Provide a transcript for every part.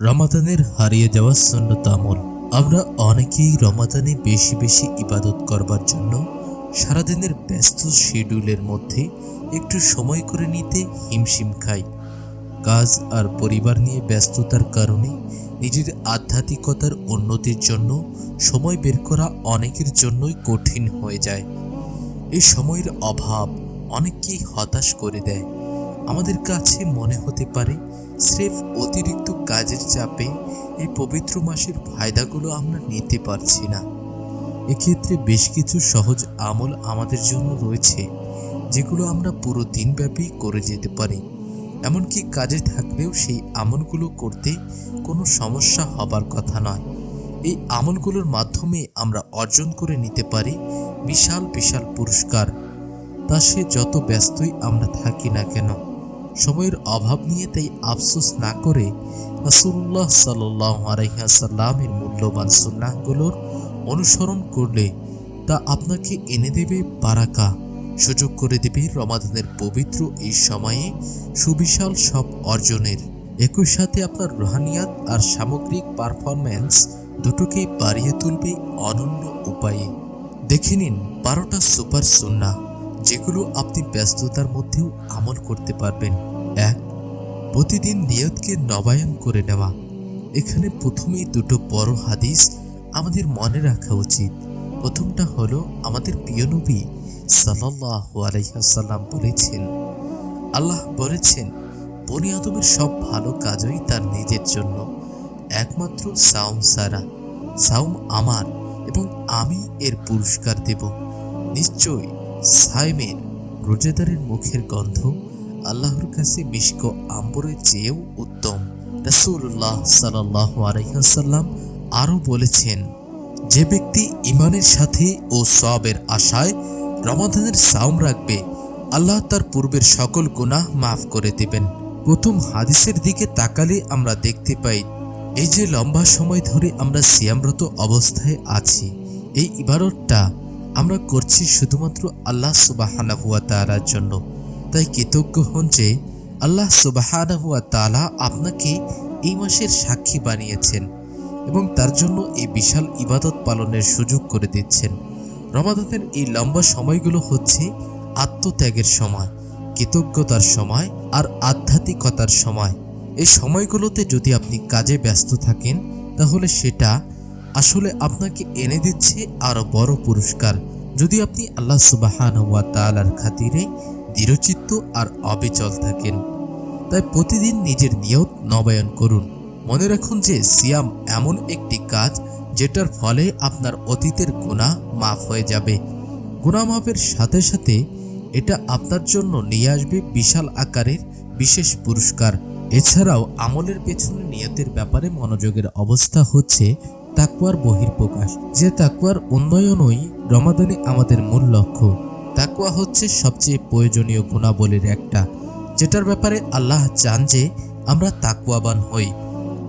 রমাদানের হারিয়ে যাওয়া সন্ন্যত আমল আমরা অনেকেই রমাদানে বেশি বেশি ইবাদত করবার জন্য সারাদিনের ব্যস্ত শিডিউলের মধ্যে একটু সময় করে নিতে হিমশিম খাই। কাজ আর পরিবার নিয়ে ব্যস্ততার কারণে নিজের আধ্যাত্মিকতার উন্নতির জন্য সময় বের করা অনেকের জন্যই কঠিন হয়ে যায়। এই সময়ের অভাব অনেককেই হতাশ করে দেয়। আমাদের কাছে মনে হতে পারে স্রেফ অতিরিক্ত কাজের চাপে এই পবিত্র মাসের ফায়দাগুলো আমরা নিতে পারছি না। এক্ষেত্রে বেশ কিছু সহজ আমল আমাদের জন্য রয়েছে, যেগুলো আমরা পুরো দিনব্যাপী করে যেতে পারি। এমনকি কাজে থাকলেও সেই আমলগুলো করতে কোনো সমস্যা হবার কথা নয়। এই আমলগুলোর মাধ্যমে আমরা অর্জন করে নিতে পারি বিশাল বিশাল পুরস্কার। তা সে যত ব্যস্তই আমরা থাকি না কেন সময়ের অভাব নিয়ে তাই আফসোস না করে রাসুল্লাহ সাল্লাহ আলহাসাল্লামের মূল্যবান সুন্নাহগুলোর অনুসরণ করলে তা আপনাকে এনে দেবে বারাকা, সুযোগ করে দেবে রমাদানের পবিত্র এই সময়ে সুবিশাল সব অর্জনের। একই সাথে আপনার রোহানিয়াত আর সামগ্রিক পারফরম্যান্স দুটোকেই বাড়িয়ে তুলবে অনন্য উপায়ে। দেখে নিন বারোটা সুপার সুন্না যেগুলো আপনি ব্যস্ততার মধ্যেও আমল করতে পারবেন। এক, প্রতিদিন নিয়তকে নবায়ন করে নেওয়া। এখানে প্রথমেই দুটো বড় হাদিস আমাদের মনে রাখা উচিত। প্রথমটা হলো আমাদের প্রিয় নবী সাল্লাহ বলেছেন, আল্লাহ বলেছেন, বনি আদমের সব ভালো কাজই তার নিজের জন্য। একমাত্র সাউম সারা সাউম আমার এবং আমি এর পুরস্কার দেব। নিশ্চয়ই সাইমের রোজাদারের মুখের গন্ধ আল্লাহর কাছে মিষ্ক আম্বরের চেয়েও উত্তম। রাসূলুল্লাহ সাল্লাহ আলাইসাল্লাম আরও বলেছেন, যে ব্যক্তি ইমানের সাথে ও সবের আশায় রমাদানের সাউম রাখবে, আল্লাহ তার পূর্বের সকল গুনাহ মাফ করে দেবেন। প্রথম হাদিসের দিকে তাকালে আমরা দেখতে পাই, এই যে লম্বা সময় ধরে আমরা সিয়ামরত অবস্থায় আছি, এই ইবারতটা আমরা করছি শুধুমাত্র আল্লাহ সুবাহানাহুয়া তালার জন্য। তাই কৃতজ্ঞ হন যে আল্লাহ সুবাহানাহুয়া তালা আপনাকে এই মাসের সাক্ষী বানিয়েছেন এবং তার জন্য এই বিশাল ইবাদত পালনের সুযোগ করে দিচ্ছেন। রমাদানের এই লম্বা সময়গুলো হচ্ছে আত্মত্যাগের সময়, কৃতজ্ঞতার সময় আর আধ্যাত্মিকতার সময়। এই সময়গুলোতে যদি আপনি কাজে ব্যস্ত থাকেন, তাহলে সেটা আসলে আপনাকে এনে দিচ্ছে আরও বড় পুরস্কার। যদি আপনি আল্লাহ সুবাহান ওয়া তালার খাতিরে দৃঢ়চিত্ত আর অবিচল থাকেন, তাই প্রতিদিন নিজের নিয়ত নবায়ন করুন। মনে রাখুন যে সিয়াম এমন একটি কাজ যেটার ফলে আপনার অতীতের গুণা মাফ হয়ে যাবে। গুণা মাফের সাথে সাথে এটা আপনার জন্য নিয়ে আসবে বিশাল আকারের বিশেষ পুরস্কার। এছাড়াও আমলের পেছনে নিয়তের ব্যাপারে মনোযোগের অবস্থা হচ্ছে তাকুয়ার বহির্প্রকাশ যে তাকুয়ার উন্নয়নই রমাদানে আমাদের মূল লক্ষ্য। তাকুয়া হচ্ছে সবচেয়ে প্রয়োজনীয় গুণাবলীর একটা, যেটার ব্যাপারে আল্লাহ চান যে আমরা তাকুয়াবান হই।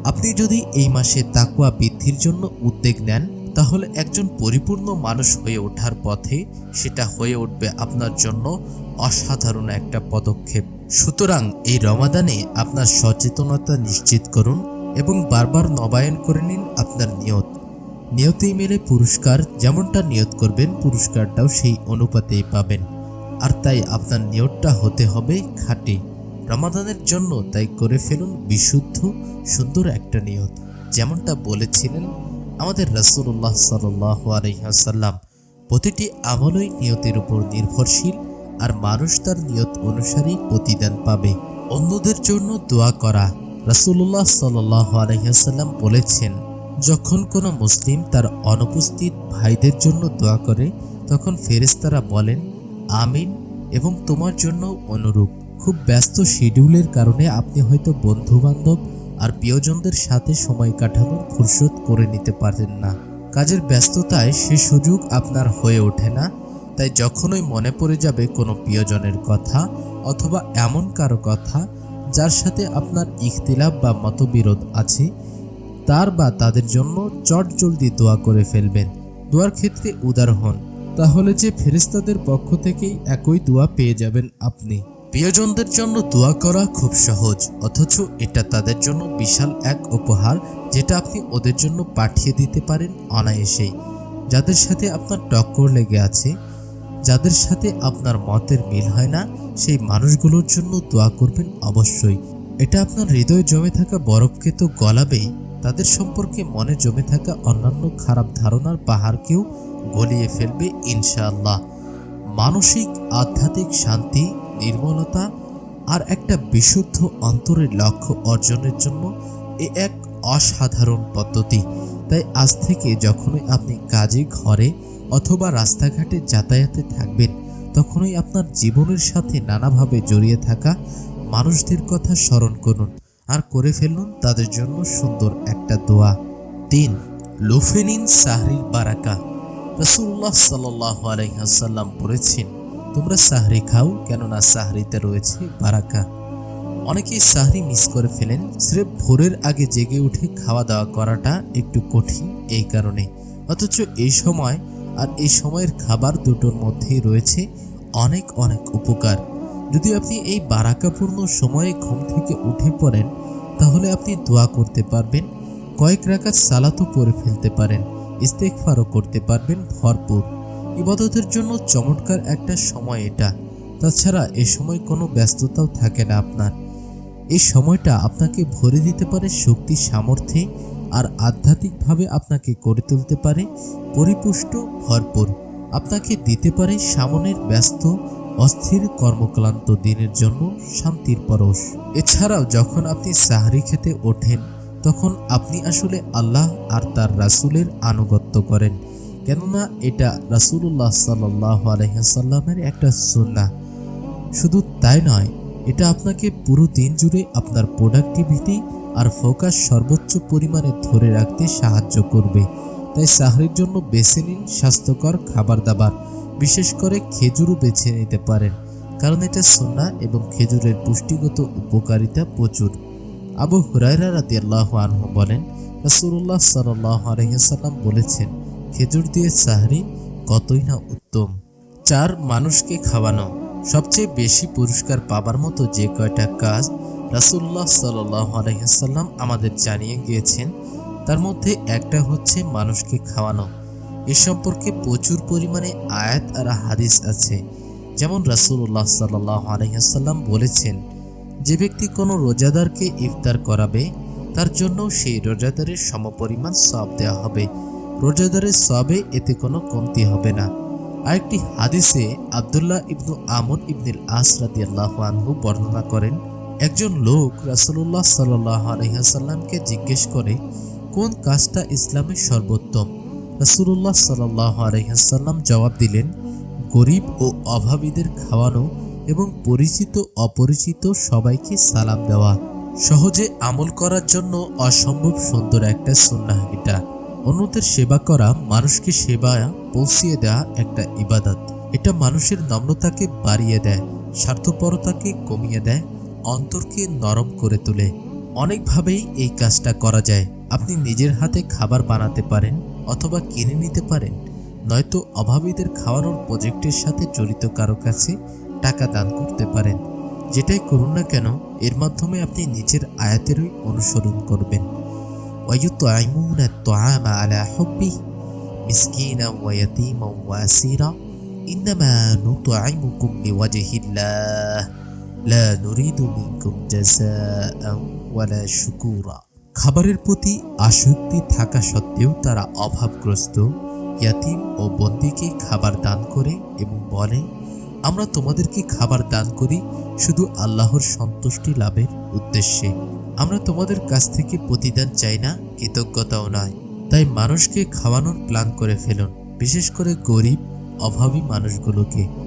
আপনি যদি এই মাসে তাকুয়া বৃদ্ধির জন্য উদ্যোগ নেন, তাহলে একজন পরিপূর্ণ মানুষ হয়ে ওঠার পথে সেটা হয়ে উঠবে আপনার জন্য অসাধারণ একটা পদক্ষেপ। সুতরাং এই রমাদানে আপনার সচেতনতা নিশ্চিত করুন এবং বারবার নবায়ন করে নিন আপনার নিয়ত। নিয়তেই মেলে পুরস্কার, যেমনটা নিয়ত করবেন, পুরস্কারটাও সেই অনুপাতেই পাবেন। আর তাই আপনার নিয়তটা হতে হবে খাঁটি। রমাদানের জন্য তাই করে ফেলুন বিশুদ্ধ, সুন্দর একটা নিয়ত। যেমনটা বলেছিলেন আমাদের রাসূলুল্লাহ সাল্লাহ আলহাসাল্লাম প্রতিটি আমলই নিয়তের উপর নির্ভরশীল, আর মানুষ তার নিয়ত অনুসারেই প্রতিদান পাবে। অন্যদের জন্য দোয়া করা রাসূলুল্লাহ সাল্লাহ আলহাসাল্লাম বলেছেন, যখন কোনো মুসলিম তার অনুপস্থিত ভাইদের জন্য দোয়া করে, তখন ফেরেশতারা বলেন, আমিন এবং তোমার জন্য অনুরূপ। খুব ব্যস্ত শিডিউলের কারণে আপনি হয়তো বন্ধু বান্ধব আর প্রিয়জনদের সাথে সময় কাটানোর ফুরসত করে নিতে পারেন না। কাজের ব্যস্ততায় সে সুযোগ আপনার হয়ে ওঠে না। তাই যখনই মনে পড়ে যাবে কোনো প্রিয়জনের কথা অথবা এমন কারও কথা যার সাথে আপনার ইখতিলাফ বা মতবিরোধ আছে, তার বা তাদের জন্য চট জলদি দোয়া করে ফেলবেন। দোয়ার ক্ষেত্রে উদার হন, তাহলে যে ফেরিস্তাদের পক্ষ থেকেই একই দোয়া পেয়ে যাবেন আপনি। প্রিয়জনদের জন্য দোয়া করা খুব সহজ, অথচ এটা তাদের জন্য বিশাল এক উপহার যেটা আপনি ওদের জন্য পাঠিয়ে দিতে পারেন অনায়াসেই। যাদের সাথে আপনার টক্কর লেগে আছে যাদের সাথে আপনার মতের মিল হয় না, সেই মানুষগুলোর জন্য দোয়া করবেন অবশ্যই। এটা আপনার হৃদয়ে জমে থাকা বরফকে তো গলাবেই তাদের সম্পর্কে মনে জমে থাকা অন্যান্য খারাপ ধারণার পাহাড়কেও গলিয়ে ফেলবে ইনশাআল্লাহ। মানসিক, আধ্যাত্মিক শান্তি, নির্মলতা আর একটা বিশুদ্ধ অন্তরের লক্ষ্য অর্জনের জন্য এ এক অসাধারণ পদ্ধতি। তাই আজ থেকে যখনই আপনি কাজে, ঘরে অথবা রাস্তাঘাটে যাতায়াতে থাকবেন, তখনই আপনার জীবনের সাথে নানাভাবে জড়িয়ে থাকা মানুষদের কথা স্মরণ করুন আর করে ফেলুন তাদের জন্য সুন্দর একটা দোয়া। তিন লোফেনিন সাহরির বারাকা। রসুল্লাহ সাল্লাহ আলাইহাল্লাম বলেছেন, তোমরা সাহরি খাও কেননা সাহরিতে রয়েছে বারাকা। অনেকেই সাহরি মিস করে ফেলেন, স্রেফ ভোরের আগে জেগে উঠে খাওয়া দাওয়া করাটা একটু কঠিন এই কারণে। অথচ এই সময় আর এই সময়ের খাবার দুটোর মধ্যেই রয়েছে অনেক অনেক উপকার। যদি আপনি এই বারাকাপূর্ণ সময়ে ঘুম থেকে উঠে পড়েন, তাহলে আপনি দোয়া করতে পারবেন, কয়েক রাকাত সালাতও পরে ফেলতে পারেন ইস্তেকফারও করতে পারবেন ভরপুর। ইবাদতের জন্য চমৎকার একটা সময় এটা। তাছাড়া এ সময় কোনো ব্যস্ততাও থাকে না আপনার। এই সময়টা আপনাকে ভরে দিতে পারে শক্তি, সামর্থ্যে আর আধ্যাত্মিকভাবে আপনাকে করে তুলতে পারে, পরিপুষ্ট, ভরপুর। আপনাকে দিতে পারে সামনের ব্যস্ত, অস্থির, কর্মক্লান্ত দিনের জন্য শান্তির পরশ। এছাড়াও যখন আপনি সাহারি খেতে ওঠেন, তখন আপনি আসলে আল্লাহ আর তার রাসুলের আনুগত্য করেন। কেননা এটা রাসুল্লাহ সাল্লাহ আলহামের একটা সুন্না শুধু তাই নয়, এটা আপনাকে পুরো দিন জুড়ে আপনার প্রোডাক্টিভিটি আর ফোকাস সর্বোচ্চ পরিমাণে ধরে রাখতে সাহায্য করবে। তাই সাহরির জন্য বেছে নিন স্বাস্থ্যকর খাবার দাবার, বিশেষ করে খেজুরও বেছে নিতে পারেন, কারণ এটা সোনা এবং খেজুরের পুষ্টিগত উপকারিতা প্রচুর। আবু হুরাইরা রাদি আল্লাহ আনহু বলেন রাসুল্লাহ সাল্লাহ আলহিহাল্লাম বলেছেন, খেজুর দিয়ে সাহরি কতই না উত্তম। চার মানুষকে খাওয়ানো, সবচেয়ে বেশি পুরস্কার পাবার মতো যে কয়টা কাজ রাসুল্লাহ সাল্লাহ আলহিহাল্লাম আমাদের জানিয়ে গিয়েছেন, তার মধ্যে একটা হচ্ছে মানুষকে খাওয়ানো। এ সম্পর্কে প্রচুর পরিমাণে আয়াত আর হাদিস আছে। যেমন রাসুল্লাহ সাল্লাহ আলহিহাল্লাম বলেছেন, যে ব্যক্তি কোনো রোজাদারকে ইফতার করাবে, তার জন্য সেই রোজাদারের সমপরিমাণ সব দেওয়া হবে। রোজাদারের সবে এতে কোনো কমতি হবে না। আরেকটি হাদিসে আবদুল্লাহ ইবনু আমর ইবনুল আস আল্লাহ আনহু বর্ণনা করেন একজন লোক রাসুল্লাহ সাল্লাহ আলহিহাসাল্লামকে জিজ্ঞেস করে, কোন কাজটা ইসলামের সর্বোত্তম? রাসুল্লাহ সাল্লাহ আলহিহাসাল্লাম জবাব দিলেন, গরিব ও অভাবীদের খাওয়ানো এবং পরিচিত অপরিচিত সবাইকে সালাম দেওয়া। সহজে আমল করার জন্য অসম্ভব সুন্দর একটা সুন্নাহ এটা। অন্যদের সেবা করা, মানুষকে সেবা পৌঁছিয়ে দেওয়া একটা ইবাদত। এটা মানুষের নম্রতাকে বাড়িয়ে দেয়, স্বার্থপরতাকে কমিয়ে দেয় অন্তরকে নরম করে তোলে অনেকভাবেই এই কাজটা করা যায় আপনি নিজের হাতে খাবার বানাতে পারেন অথবা কিনে নিতে পারেন নয়তো অভাবীদের খাওয়ানোর প্রজেক্টের সাথে জড়িত কারো কাছে টাকা দান করতে পারেন যেটাই করুন না কেন এর মাধ্যমে আপনি নিজের আয়াতেরই অনুসরণ করবেন ويطعمون الطعام على حبه مسكينا ويتيما واسيرا إنما نطعمكم لوجه الله খাবারের প্রতি আসক্তি থাকা সত্ত্বেও তারা অভাবগ্রস্ত। ইয়াতিম ও বন্দিকে খাবার দান করে এবং বলে, আমরা তোমাদেরকে খাবার দান করি শুধু আল্লাহর সন্তুষ্টি লাভের উদ্দেশ্যে। আমরা তোমাদের কাছ থেকে প্রতিদান চাই না, কৃতজ্ঞতাও নয়। তাই মানুষকে খাওয়ানোর প্ল্যান করে ফেলুন, বিশেষ করে গরিব, অভাবী মানুষগুলোকে।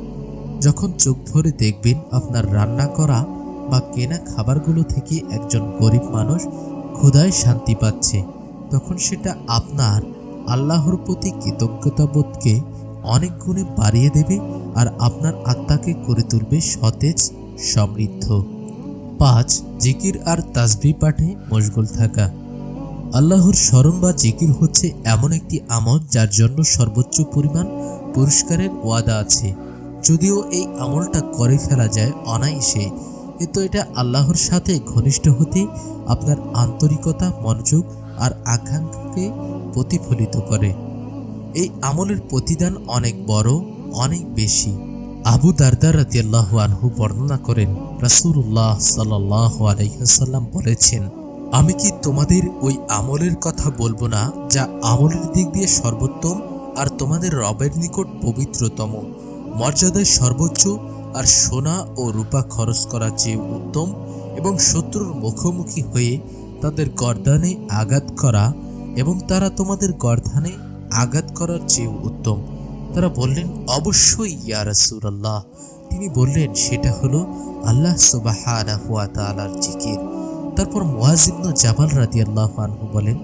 যখন চোখ ভরে দেখবেন আপনার রান্না করা বা কেনা খাবারগুলো থেকে একজন গরিব মানুষ ক্ষুধায় শান্তি পাচ্ছে, তখন সেটা আপনার আল্লাহর প্রতি কৃতজ্ঞতাবোধকে অনেক গুণে বাড়িয়ে দেবে আর আপনার আত্মাকে করে তুলবে সতেজ, সমৃদ্ধ। পাঁচ, জিকির আর তাসবি পাঠে মশগুল থাকা। আল্লাহর স্মরণ বা জিকির হচ্ছে এমন একটি আমল যার জন্য সর্বোচ্চ পরিমাণ পুরস্কারের ওয়াদা আছে। যদিও এই আমলটা করে ফেলা যায় অনায়াসে, কিন্তু এটা আল্লাহর সাথে ঘনিষ্ঠ হতে আপনার আন্তরিকতা, মনোযোগ আর আকাঙ্ক্ষাকে প্রতিফলিত করে। এই আমলের প্রতিদান অনেক বড়, অনেক বেশি। আবু দারদার রাদিয়াল্লাহ আনহু বর্ণনা করেন, রাসূলুল্লাহ সাল্লাহ আলাইসাল্লাম বলেছেন, আমি কি তোমাদের ওই আমলের কথা বলব না, যা আমলের দিক দিয়ে সর্বোত্তম আর তোমাদের রবের নিকট পবিত্রতম? মর্যাদায় সর্বোচ্চ আর সোনা ও রূপা খরচ করা চেয়ে উত্তম এবং শত্রুর মুখোমুখি হয়ে তাদের গর্দানে আঘাত করা এবং তারা তোমাদের গর্দানে আঘাত করার চেয়ে উত্তম। তারা বললেন, অবশ্যই ইয়া রাসূলুল্লাহ। তিনি বললেন, সেটা হলো আল্লাহ সুবহানাহু ওয়া তাআলার জিকির। তারপর মুয়াজ ইবনে জাবাল রাদিয়াল্লাহু আনহু বলেন,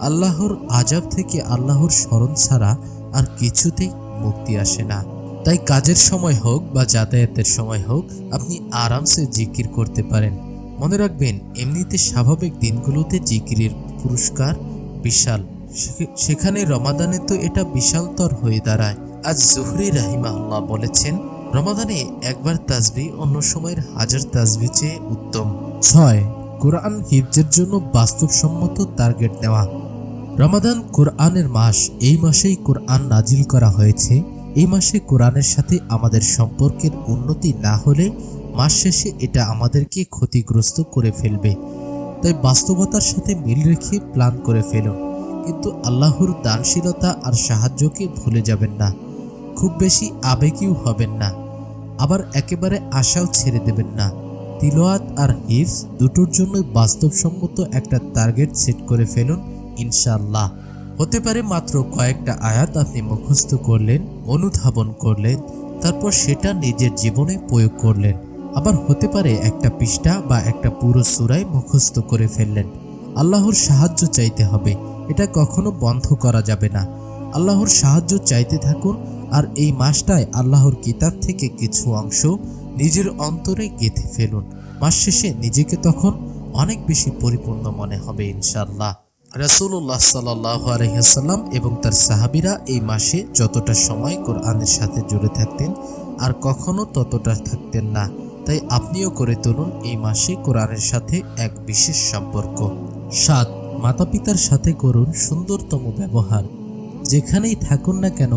আল্লাহর আজাব থেকে আল্লাহর স্মরণ ছাড়া আর কিছুতেই মুক্তি আসে না। তাই কাজের সময় হোক বা যাতায়াতের সময় হোক, আপনি আরামসে জিকির করতে পারেন। মনে রাখবেন, এমনিতে স্বাভাবিক দিনগুলোতে জিকিরের পুরস্কার বিশাল। সেখানে রমাদানে তো এটা বিশালতর হয়ে দাঁড়ায়। আজ জুহরি রাহিমাহুল্লাহ বলেছেন, রমাদানে একবার তাজবি অন্য সময়ের হাজার তাজবি চেয়ে উত্তম। ছয়, কোরআন হিফজের জন্য বাস্তবসম্মত টার্গেট নেওয়া। রমাদান কোরআনের মাস, এই মাসেই কোরআন নাজিল করা হয়েছে। এই মাসে কোরআনের সাথে আমাদের সম্পর্কের উন্নতি না হলে মাস শেষে এটা আমাদেরকে ক্ষতিগ্রস্ত করে ফেলবে। তাই বাস্তবতার সাথে মিল রেখে প্ল্যান করে ফেলুন কিন্তু আল্লাহর দানশীলতা আর সাহায্যকে ভুলে যাবেন না। খুব বেশি আবেগীও হবেন না। আবার একেবারে আশাও ছেড়ে দেবেন না। তিলোয়াত আর হিফস দুটোর জন্য বাস্তবসম্মত একটা টার্গেট সেট করে ফেলুন, ইনশাআল্লাহ। হতে পারে মাত্র কয়েকটা আয়াত আপনি মুখস্থ করলেন, অনুধাবন করলেন, তারপর সেটা নিজের জীবনে প্রয়োগ করলেন। আবার হতে পারে একটা পৃষ্ঠা বা একটা পুরো সুরাই মুখস্থ করে ফেললেন। আল্লাহর সাহায্য চাইতে হবে, এটা কখনো বন্ধ করা যাবে না। আল্লাহর সাহায্য চাইতে থাকুন, আর এই মাসটায় আল্লাহর কিতাব থেকে কিছু অংশ নিজের অন্তরে গেঁথে ফেলুন। মাস শেষে নিজেকে তখন অনেক বেশি পরিপূর্ণ মনে হবে ইনশাল্লাহ রাসূলুল্লাহ সাল্লাহ আলহিহাল্লাম এবং তার সাহাবিরা এই মাসে যতটা সময় কোরআনের সাথে জুড়ে থাকতেন আর কখনো ততটা থাকতেন না। তাই আপনিও করে তুলুন এই মাসে কোরআনের সাথে এক বিশেষ সম্পর্ক। সাত মাতা পিতার সাথে করুন সুন্দরতম ব্যবহার। যেখানেই থাকুন না কেন,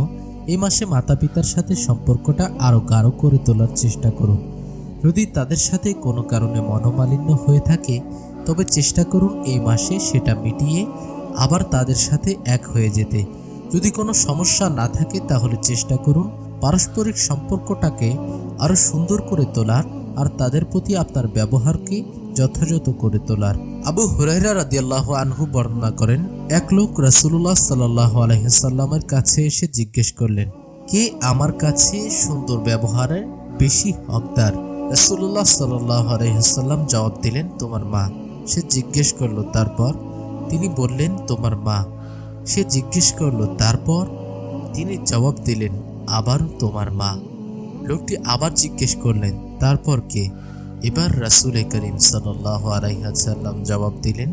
এই মাসে মাতা পিতার সাথে সম্পর্কটা আরও গাঢ় করে তোলার চেষ্টা করুন। যদি তাদের সাথে কোনো কারণে মনোমালিন্য হয়ে থাকে তবে চেষ্টা করুন এই মাসে সেটা মিটিয়ে আবার তাদের সাথে এক হয়ে যেতে। যদি কোনো সমস্যা না থাকে তাহলে চেষ্টা করুন পারস্পরিক সম্পর্কটাকে আরও সুন্দর করে তোলার আর তাদের প্রতি আপনার ব্যবহারকে যথাযথ করে তোলার। আবু হুরাইরা রাদিয়াল্লাহ আনহু বর্ণনা করেন, এক লোক রাসূলুল্লাহ সাল্লাহ আলহিসাল্লামের কাছে এসে জিজ্ঞেস করলেন, কে আমার কাছে সুন্দর ব্যবহারের বেশি হকদার? রাসূলুল্লাহ সাল্লাহ আলহিসাল্লাম জবাব দিলেন, তোমার মা। সে জিজ্ঞেস করল, তারপর? তিনি বললেন, তোমার মা। সে জিজ্ঞেস করল, তারপর? তিনি জবাব দিলেন, আবার তোমার মা। লোকটি আবার জিজ্ঞেস করলেন, তারপর কে? এবার রাসুল করিম সাল্লাহ আলাইহাল্লাম জবাব দিলেন,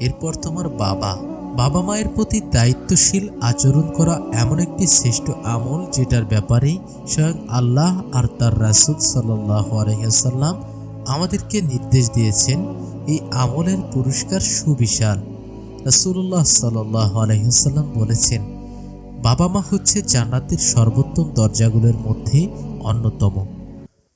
এরপর তোমার বাবা। বাবা মায়ের প্রতি দায়িত্বশীল আচরণ করা এমন একটি শ্রেষ্ঠ আমল যেটার ব্যাপারে স্বয়ং আল্লাহ আর তার রাসুল সাল্লাহ আলহিহাল্লাম আমাদেরকে নির্দেশ দিয়েছেন এই আমলের পুরস্কার সুবিশাল। রাসুল্লাহ সাল্লাহ আলহিহাল্লাম বলেছেন, বাবা মা হচ্ছে জান্নাতের সর্বোত্তম দরজাগুলোর মধ্যে অন্যতম।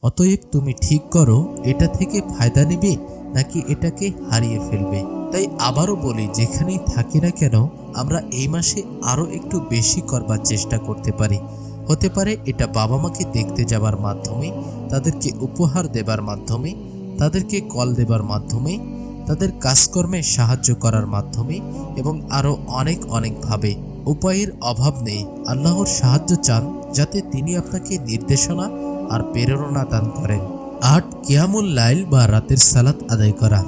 অতএব তুমি ঠিক করো, এটা থেকে ফায়দা নেবে নাকি এটাকে হারিয়ে ফেলবে। তাই আবারও বলি, যেখানেই থাকি না কেন, আমরা এই মাসে আরও একটু বেশি করবার চেষ্টা করতে পারি। হতে পারে এটা বাবা মাকে দেখতে যাবার মাধ্যমে, তাদেরকে উপহার দেবার মাধ্যমে তাদেরকে কল দেবার মাধ্যমে, তাদের কাজকর্মে সাহায্য করার মাধ্যমে এবং আরও অনেক অনেকভাবে উপায়ের অভাব নেই। আল্লাহর সাহায্য চান যাতে তিনি আপনাকে নির্দেশনা আর প্রেরণা দান করেন। আট কিয়ামুল লাইল বা রাতের সালাত আদায় করা।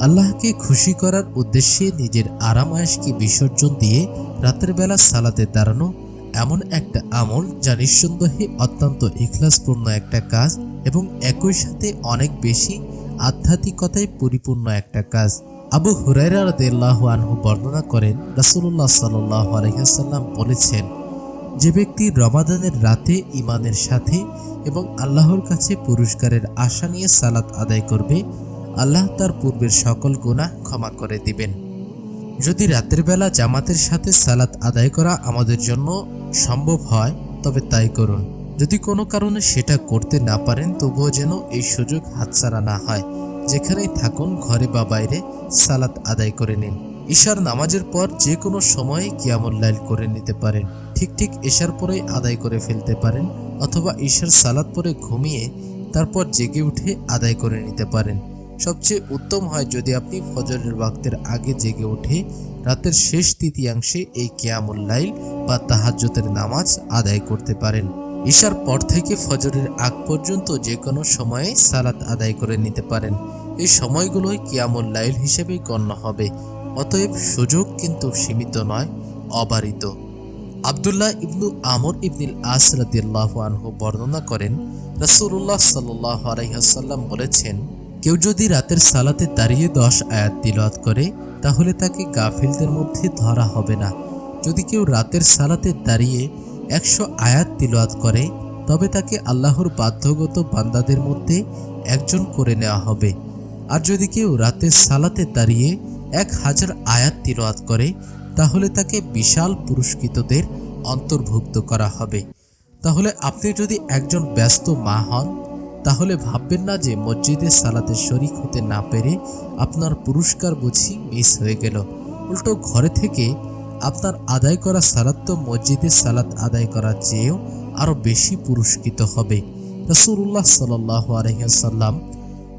আল্লাহকে খুশি করার উদ্দেশ্যে নিজের আরামায়াসকে বিসর্জন দিয়ে রাতের বেলা সালাতে দাঁড়ানো এমন একটা আমল যা নিঃসন্দেহে অত্যন্ত ইখলাসপূর্ণ একটা কাজ এবং একই সাথে অনেক বেশি আধ্যাত্মিকতায় পরিপূর্ণ একটা কাজ। আবু হুরাইরা রাদিয়াল্লাহু আনহু বর্ণনা করেন, রাসূলুল্লাহ সাল্লাল্লাহু আলাইহি ওয়াসাল্লাম বলেছেন, যে ব্যক্তি রমাদানের রাতে ইমানের সাথে এবং আল্লাহর কাছে পুরস্কারের আশা নিয়ে সালাত আদায় করবে, আল্লাহ তার পূর্বের সকল গুনাহ ক্ষমা করে দিবেন। যদি রাতের বেলা জামাতের সাথে সালাত আদায় করা আমাদের জন্য সম্ভব হয়, তবে তাই করুন। যদি কোনো কারণে সেটা করতে না পারেন, তবুও যেন এই সুযোগ হাতছাড়া না হয়। যেখানেই থাকুন, ঘরে বা বাইরে সালাত আদায় করে নিন। ঈশার নামাজের পর যে কোনো সময়ে কিয়ামুল লাইল করে নিতে পারেন। ঠিক ঠিক এশার পরেই আদায় করে ফেলতে পারেন অথবা ঈশার সালাত পরে ঘুমিয়ে তারপর জেগে উঠে আদায় করে নিতে পারেন। সবচেয়ে উত্তম হয় যদি আপনি ফজরের ওয়াক্তের আগে জেগে উঠে রাতের শেষ তৃতীয়াংশে এই কিয়ামুল লাইল বা তাহাজ্জতের নামাজ আদায় করতে পারেন। ঈশার পর থেকে ফজরের আগ পর্যন্ত যে কোনো সময়ে সালাত আদায় করে নিতে পারেন। এই সময়গুলোই কিয়ামুল লাইল হিসেবে গণ্য হবে। অতএব সুযোগ কিন্তু সীমিত নয়, অবারিত। আবদুল্লাহ ইবনু আমর ইবনিল আস রাদিয়াল্লাহু আনহু বর্ণনা করেন, রাসূলুল্লাহ সাল্লাল্লাহু আলাইহি ওয়াসাল্লাম বলেছেন, কেউ যদি রাতের সালাতে দাঁড়িয়ে দশ আয়াত তিলাওয়াত করে, তাহলে তাকে গাফিলদের মধ্যে ধরা হবে না। যদি কেউ রাতের সালাতে দাঁড়িয়ে একশো আয়াত তিলাওয়াত করে, তবে তাকে আল্লাহর বাধ্যগত বান্দাদের মধ্যে একজন করে নেওয়া হবে। আর যদি কেউ রাতের সালাতে দাঁড়িয়ে এক হাজার আয়াত তিলাওয়াত করে, তাহলে তাকে বিশাল পুরস্কৃতদের অন্তর্ভুক্ত করা হবে। তাহলে আপনি যদি একজন ব্যস্ত মা হন, তাহলে ভাববেন না যে মসজিদে সালাতে শরিক হতে না পেরে আপনার পুরস্কার বুঝি মিস হয়ে গেল। উল্টো ঘরে থেকে আপনার আদায় করা সালাত তো মসজিদে সালাত আদায় করার চেয়েও আরও বেশি পুরস্কৃত হবে। রসুল্লাহ সাল আলহিহাসাল্লাম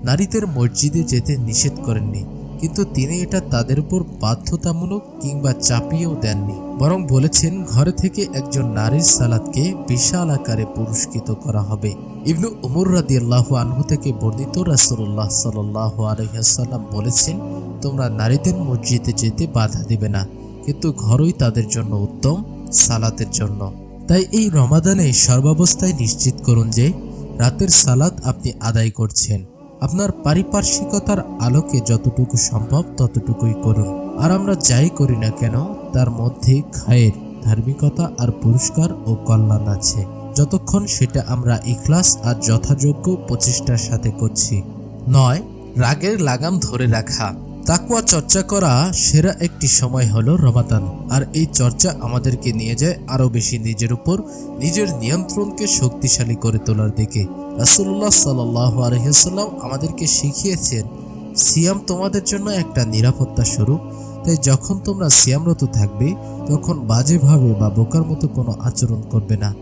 নারীদের মসজিদে যেতে নিষেধ করেননি, কিন্তু তিনি এটা তাদের উপর বাধ্যতামূলক কিংবা চাপিয়েও দেননি। বরং বলেছেন, ঘরে থেকে একজন নারীর সালাদকে বিশাল আকারে পুরস্কৃত করা হবে। ইবনু উমর রাদি আল্লাহ আনহু থেকে বর্ণিত রাসুল্লাহ সাল্লাহ আলহিহাসাল্লাম বলেছেন, তোমরা নারীদের মসজিদে যেতে বাধা দিবে না। কিন্তু ঘরই তাদের জন্য উত্তম, সালাতের জন্য। তাই এই রমাদানে সর্বাবস্থায় নিশ্চিত করুন যে, রাতের সালাত আপনি আদায় করছেন। আপনার পারিপার্শ্বিকতার আলোকে যতটুকু সম্ভব ততটুকুই করুন। আর আমরা যাই করি না কেন, তার মধ্যে খায়ের, ধার্মিকতা আর পুরস্কার ও কল্যাণ আছে। যতক্ষণ সেটা আমরা ইখলাস আর যথাযোগ্য প্রচেষ্টার সাথে করছি। নয়, রাগের লাগাম ধরে রাখা। তাকুয়া চর্চা করা সেরা একটি সময় হলো রমাদান। আর এই চর্চা আমাদেরকে নিয়ে যায় আরও বেশি নিজের উপর, নিজের নিয়ন্ত্রণকে শক্তিশালী করে তোলার দিকে। রাসুল্লাহ সাল্লাহ আলহিহাল্লাম আমাদেরকে শিখিয়েছেন, সিয়াম তোমাদের জন্য একটা নিরাপত্তা স্বরূপ। তাই যখন তোমরা সিয়ামরত থাকবে, তখন বাজেভাবে বা বোকার মতো কোনো আচরণ করবে না।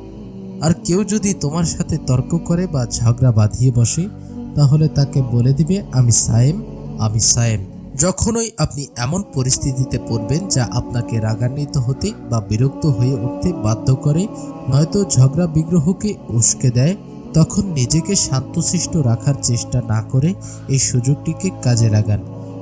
আর কেউ যদি তোমার সাথে তর্ক করে বা ঝগড়া বাঁধিয়ে বসে, তাহলে তাকে বলে দিবে, আমি সায়েম আমি সায়েম। যখনই আপনি এমন পরিস্থিতিতে পড়বেন যা আপনাকে রাগান্বিত হতে বা বিরক্ত হয়ে উঠতে বাধ্য করে, নয়তো ঝগড়া বিগ্রহকে উস্কে দেয়, তখন নিজেকে শান্তশিষ্ট রাখার চেষ্টা না করে এই সুযোগটিকে কাজে লাগান।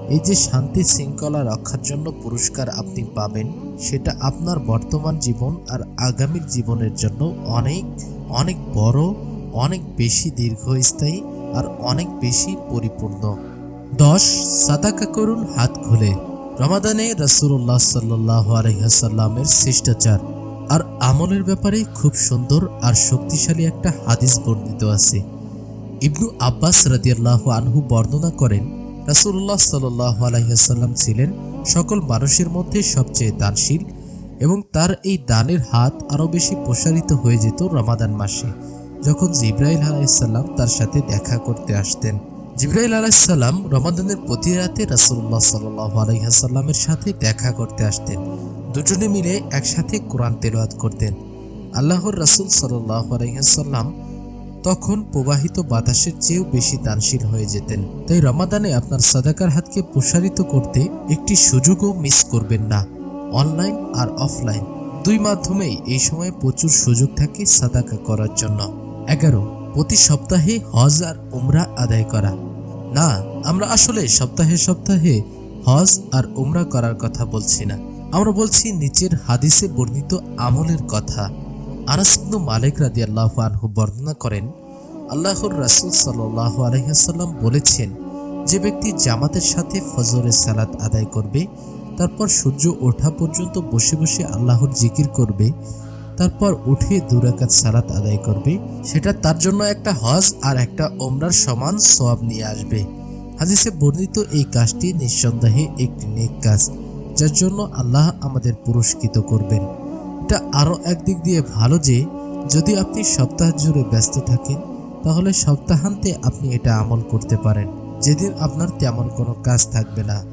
এই যে শান্তি শৃঙ্খলা রক্ষার জন্য পুরস্কার আপনি পাবেন, সেটা আপনার বর্তমান জীবন আর আগামীর জীবনের জন্য অনেক অনেক বড়, অনেক বেশি দীর্ঘস্থায়ী আর অনেক বেশি পরিপূর্ণ। দশ সাদাকা করুন, হাত খুলে। রমাদানে রসুল্লাহ সাল্লাহ আলহাসাল্লামের শিষ্টাচার। আর আমলের ব্যাপারে খুব সুন্দর আর শক্তিশালী একটা হাদিস বর্ণিত আছে। ইবনু আব্বাস রাদিয়াল্লাহু আনহু বর্ণনা করেন রাসুল্লাহ সাল্লাহ আলহিহাসাল্লাম ছিলেন সকল মানুষের মধ্যে সবচেয়ে দানশীল এবং তার এই দানের হাত আরও বেশি প্রসারিত হয়ে যেত রমাদান মাসে, যখন জিব্রাইল আলাইসাল্লাম তার সাথে দেখা করতে আসতেন। জিব্রাইল আলাইসাল্লাম রমাদানের প্রতি রাতে রাসুল্লাহ সাল্লাহ আলহিহাসাল্লামের সাথে দেখা করতে আসতেন। দুজনে মিলে একসাথে কোরআন তেলাওয়াত করতেন। আল্লাহর রাসুল সাল্লাহ আলহিহাসাল্লাম তখন প্রবাহিত বাতাসের চেয়েও বেশি দানশীল হয়ে যেতেন। তাই রমাদানে আপনার সাদাকার হাতকে প্রসারিত করতে একটি সুযোগও মিস করবেন না। অনলাইন আর অফলাইন দুই মাধ্যমেই এই সময় প্রচুর সুযোগ থাকে সাদাকা করার জন্য। এগারো প্রতি সপ্তাহে হজ আর উমরা আদায় করা। না, আমরা আসলে সপ্তাহে সপ্তাহে হজ আর উমরা করার কথা বলছি না। আমরা বলছি নিচের হাদিসে বর্ণিত আমলের কথা। আনাসিবনু মালিক রাদি আল্লাহ আনহু বর্ণনা করেন, আল্লাহর রাসুল সাল্লাহ আলহিহাসাল্লাম বলেছেন, যে ব্যক্তি জামাতের সাথে ফজরের সালাত আদায় করবে, তারপর সূর্য ওঠা পর্যন্ত বসে বসে আল্লাহর জিকির করবে তারপর উঠে দুরাকাত সালাত আদায় করবে। সেটা তার জন্য একটা হজ আর একটা ওমরার সমান সওয়াব নিয়ে আসবে। হাদিসে বর্ণিত এই কাজটি নিঃসন্দেহে একটি নেক কাজ, যার জন্য আল্লাহ আমাদের পুরস্কৃত করবেন। এটা আরও একদিক দিয়ে ভালো যে, যদি আপনি সপ্তাহ জুড়ে ব্যস্ত থাকেন, তাহলে সপ্তাহান্তে আপনি এটা আমল করতে পারেন। যেদিন আপনার তেমন কোনো কাজ থাকবে না।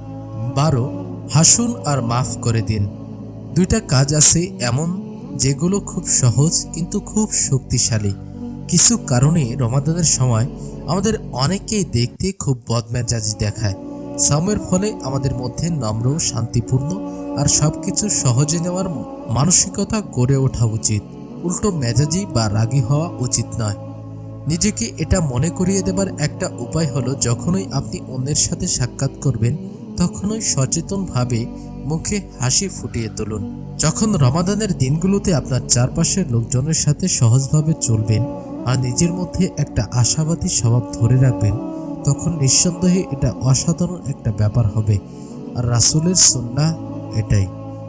বারো, হাসুন আর মাফ করে দিন। দুইটা কাজ আছে এমন যেগুলো খুব সহজ কিন্তু খুব শক্তিশালী। কিছু কারণে রমাদানের সময় আমাদের অনেকেই দেখতে খুব বদমেজাজি দেখায়। সামের ফলে আমাদের মধ্যে নম্র, শান্তিপূর্ণ আর সবকিছু সহজে নেওয়ার মানসিকতা গড়ে ওঠা উচিত। উল্টো মেজাজি বা রাগী হওয়া উচিত নয়। নিজেকে এটা মনে করিয়ে দেবার একটা উপায় হলো যখনই আপনি অন্যের সাথে সাক্ষাৎ করবেন, তখনই সচেতনভাবে মুখে হাসি ফুটিয়ে তুলুন। যখন রমাদানের দিনগুলোতে আপনার চারপাশের লোকজনের সাথে সহজভাবে চলবেন আর নিজের মধ্যে একটা আশাবাদী স্বভাব ধরে রাখবেন, তখন নিঃসন্দেহে এটা অসাধারণ একটা ব্যাপার হবে। আর রাসুলের সন্না এটাই।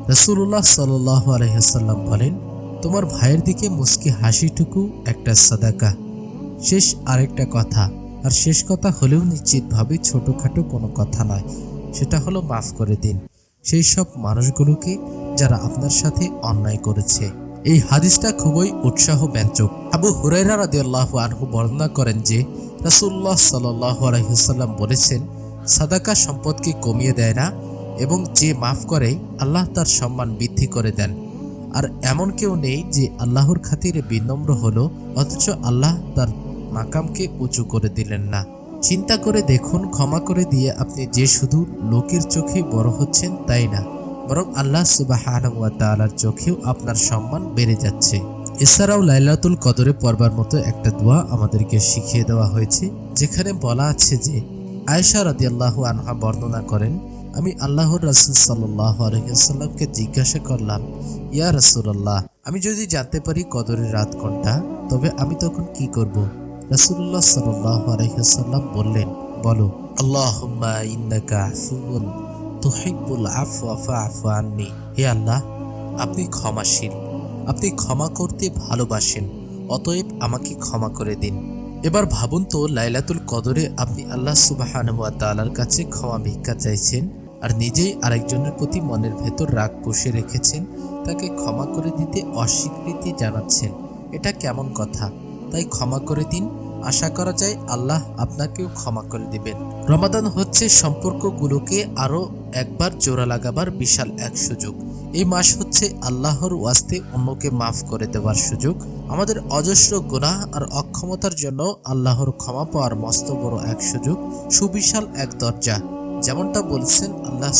রাসুল্লাহ সাল আলহাম বলেন, তোমার ভাইয়ের দিকে মুস্কি হাসিটুকু একটা সাদাকা। শেষ আরেকটা কথা। আর শেষ কথা হলেও নিশ্চিতভাবে ছোটোখাটো কোনো কথা নয়। সেটা হলো মাফ করে দিন। সেই সব মানুষগুলোকে যারা আপনার সাথে অন্যায় করেছে। এই হাদিসটা খুবই উৎসাহ ব্যঞ্জক আবু হুরাইরা রাদিয়াল্লাহু আনহু বর্ণনা করেন যে, রাসূলুল্লাহ সাল্লাল্লাহু আলাইহি ওয়াসাল্লাম বলেছেন, সাদাকা সম্পদকে কমিয়ে দেয় না এবং যে মাফ করে, আল্লাহ তার সম্মান বৃদ্ধি করে দেন। আর এমন কেউ নেই যে আল্লাহর খাতিরে বিনম্র হলো, অথচ আল্লাহ তার মাকামকে উঁচু করে দিলেন না। চিন্তা করে দেখুন, ক্ষমা করে দিয়ে আপনি যে শুধু লোকের চোখে বড় হচ্ছেন তাই না, বরং আল্লাহ সুবাহ তাআলার চোখেও আপনার সম্মান বেড়ে যাচ্ছে। এছাড়াও লাইলাতুল কদরে পড়বার মতো একটা দোয়া আমাদেরকে শিখিয়ে দেওয়া হয়েছে, যেখানে বলা আছে যে, আয়েশা রাদিয়াল্লাহু আনহা বর্ণনা করেন, আমি আল্লাহর রাসূল সাল্লাল্লাহু আলাইহি ওয়াসাল্লামকে জিজ্ঞাসা করলাম, ইয়া রাসূলুল্লাহ, আমি যদি জানতে পারি কদরের রাত কোনটা তবে আমি তখন কি করব? রাসূলুল্লাহ সাল্লাল্লাহু আলাইহি বললেন, বলো আফওয়া ফাআফু আন্নি। আল্লাহ, আপনি ক্ষমাশীল, আপনি ক্ষমা করতে ভালোবাসেন, অতএব আমাকে ক্ষমা করে দিন। এবার ভাবুন তো, লাইলাতুল কদরে আপনি আল্লাহ সুবাহানুয়া তালার কাছে ক্ষমা ভিক্ষা চাইছেন আর নিজেই আরেকজনের প্রতি মনের ভেতর রাগ পুষে রেখেছেন, তাকে ক্ষমা করে দিতে অস্বীকৃতি জানাচ্ছেন। এটা কেমন কথা? তাই ক্ষমা করে দিন। আশা করা যায় আল্লাহ আপনাকেও ক্ষমা করে দিবেন। রমাদান হচ্ছে সম্পর্কগুলোকে আরও একবার জোড়া লাগাবার বিশাল এক সুযোগ। এই মাস হচ্ছে আল্লাহর ওয়াস্তে অন্যকে মাফ করে দেওয়ার সুযোগ। আমাদের অজস্র গুনাহ আর অক্ষমতার জন্য আল্লাহর ক্ষমা পাওয়ার মস্ত বড় এক সুযোগ, সুবিশাল এক দরজা। যেমনটা বলছেন আল্লাহ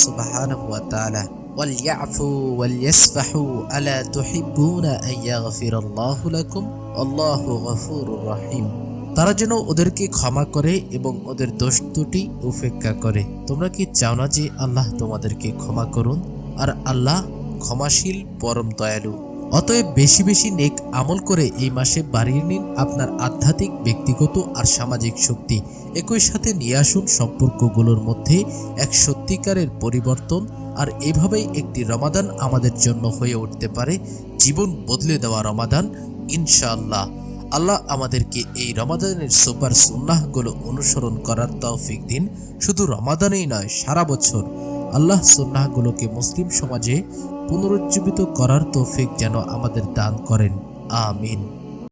তাআলা। وَلْيَعْفُوا وَلْيَصْفَحُوا أَلَا تُحِبُّونَ أَن يَغْفِرَ اللَّهُ لَكُمْ وَاللَّهُ غَفُورٌ رَحِيمٌ তারা যেন ওদেরকে ক্ষমা করে এবং ওদের দোষ ত্রুটি উপেক্ষা করে তোমরা কি চাও না যে আল্লাহ তোমাদেরকে ক্ষমা করুন আর আল্লাহ ক্ষমাশীল পরম দয়ালু অতএব বেশি বেশি নেক আমল করে এই মাসে বাড়িয়ে নিন আপনার আধ্যাত্মিক ব্যক্তিগত আর সামাজিক শক্তি একই সাথে নিয়ে আসুন সম্পর্কগুলোর মধ্যে এক সত্যিকারের পরিবর্তন আর এভাবেই একটি রমাদান আমাদের জন্য হয়ে উঠতে পারে। জীবন বদলে দেওয়া রমাদান, ইনশাআল্লাহ। আল্লাহ আমাদেরকে এই রমাদানের সুপার সুন্নাহগুলো অনুসরণ করার তৌফিক দিন। শুধু রমাদানেই নয়, সারা বছর আল্লাহ সুন্নাহগুলোকে মুসলিম সমাজে পুনরুজ্জীবিত করার তৌফিক যেন আমাদের দান করেন। আমিন।